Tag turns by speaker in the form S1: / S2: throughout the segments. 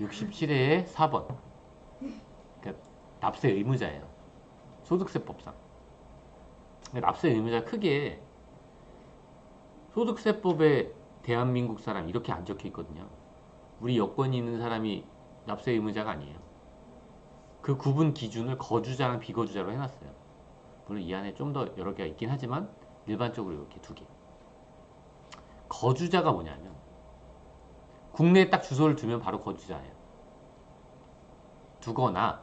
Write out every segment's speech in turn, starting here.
S1: 67의 4번. 그러니까 납세 의무자예요. 소득세법상. 납세 의무자 크게 소득세법에 대한민국 사람 이렇게 안 적혀 있거든요. 우리 여권이 있는 사람이 납세 의무자가 아니에요. 그 구분 기준을 거주자랑 비거주자로 해놨어요. 물론 이 안에 좀 더 여러 개가 있긴 하지만 일반적으로 이렇게 두 개. 거주자가 뭐냐면 국내에 딱 주소를 두면 바로 거주자예요. 두거나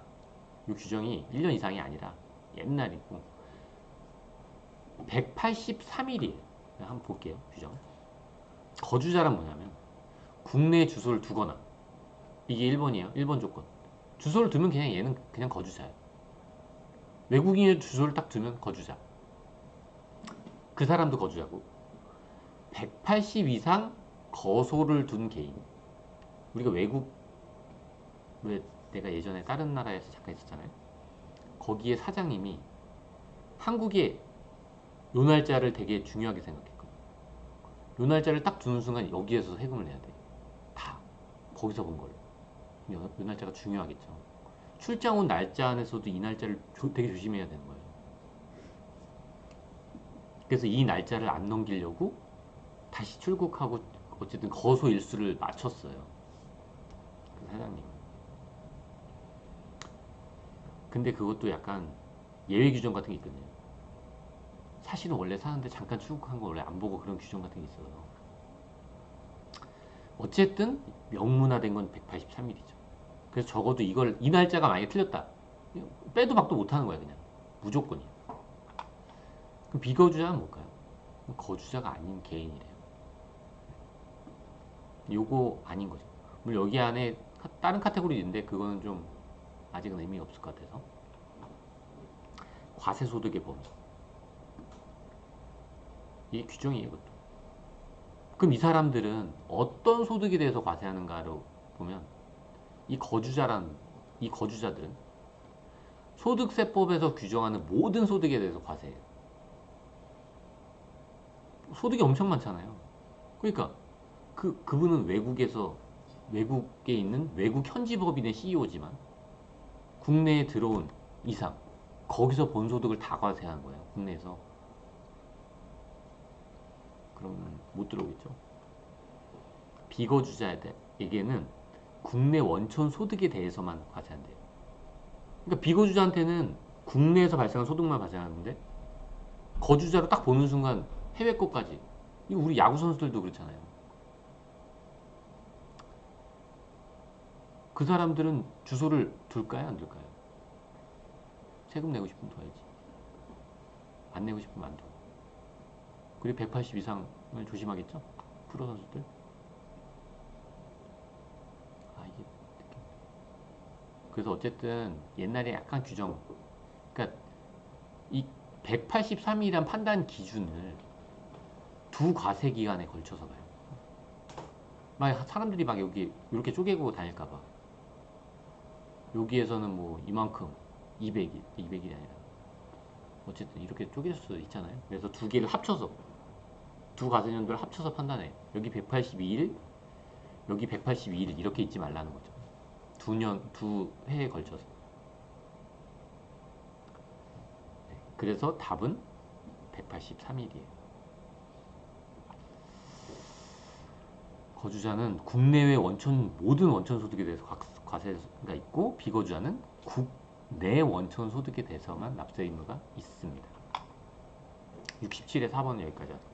S1: 이 규정이 1년 이상이 아니라 옛날이고 183일이에요. 한번 볼게요. 규정. 거주자란 뭐냐면 국내에 주소를 두거나 이게 1번이에요. 1번 조건. 주소를 두면 그냥 얘는 그냥 거주자예요. 외국인의 주소를 딱 두면 거주자. 그 사람도 거주자고 180 이상 거소를 둔 개인. 우리가 외국 왜 내가 예전에 다른 나라에서 잠깐 있었잖아요. 거기에 사장님이 한국에 요 날짜를 되게 중요하게 생각했거든. 요 날짜를 딱 두는 순간 여기에서 세금을 내야 돼. 다 거기서 본 걸로. 요, 요 날짜가 중요하겠죠. 출장 온 날짜 안에서도 이 날짜를 조- 되게 조심해야 되는 거예요. 그래서 이 날짜를 안 넘기려고 다시 출국하고 어쨌든 거소 일수를 맞췄어요. 그 사장님. 근데 그것도 약간 예외 규정 같은 게 있거든요. 사실은 원래 사는데 잠깐 출국한 거 원래 안 보고 그런 규정 같은 게 있어요. 어쨌든 명문화된 건 183일이죠. 그래서 적어도 이걸 이 날짜가 만약에 틀렸다. 빼도 박도 못 하는 거야 그냥. 무조건이야. 그럼 비거주자는 뭘까요? 거주자가 아닌 개인이래 요. 요거 아닌 거죠. 물론 여기 안에 카- 다른 카테고리 있는데 그거는 좀 아직은 의미 없을 것 같아서. 과세소득의 범위. 이게 규정이에요, 이것도. 그럼 이 사람들은 어떤 소득에 대해서 과세하는가로 보면 이 거주자란 이 거주자들은 소득세법에서 규정하는 모든 소득에 대해서 과세해요. 소득이 엄청 많잖아요. 그러니까 그 그분은 외국에서 외국에 있는 외국 현지 법인의 CEO지만 국내에 들어온 이상 거기서 본 소득을 다 과세하는 거예요. 국내에서. 그러면 못 들어오겠죠. 비거주자에게는 국내 원천 소득에 대해서만 과세한대요. 그러니까 비거주자한테는 국내에서 발생한 소득만 과세하는데 거주자로 딱 보는 순간 해외 것까지. 이거 우리 야구 선수들도 그렇잖아요. 그 사람들은 주소를 둘까요, 안 둘까요? 세금 내고 싶으면 둬야지. 안 내고 싶으면 안 둬. 그리고 180 이상을 조심하겠죠? 프로 선수들. 아 이게. 그래서 어쨌든 옛날에 약간 규정. 그러니까 이 183이란 판단 기준을 두 과세 기간에 걸쳐서 봐요. 막 사람들이 막 여기 이렇게 쪼개고 다닐까봐. 여기에서는 뭐 이만큼 200일, 200일이 아니라 어쨌든 이렇게 쪼갤 수 있잖아요. 그래서 두 개를 합쳐서 두 과세년도를 합쳐서 판단해. 여기 182일, 여기 182일 이렇게 있지 말라는 거죠. 두 년, 두 해에 걸쳐서. 네, 그래서 답은 183일이에요. 거주자는 국내외 원천 모든 원천 소득에 대해서 과- 과세가 있고 비거주자는 국내 원천 소득에 대해서만 납세 의무가 있습니다. 67의 4번은 여기까지 하죠.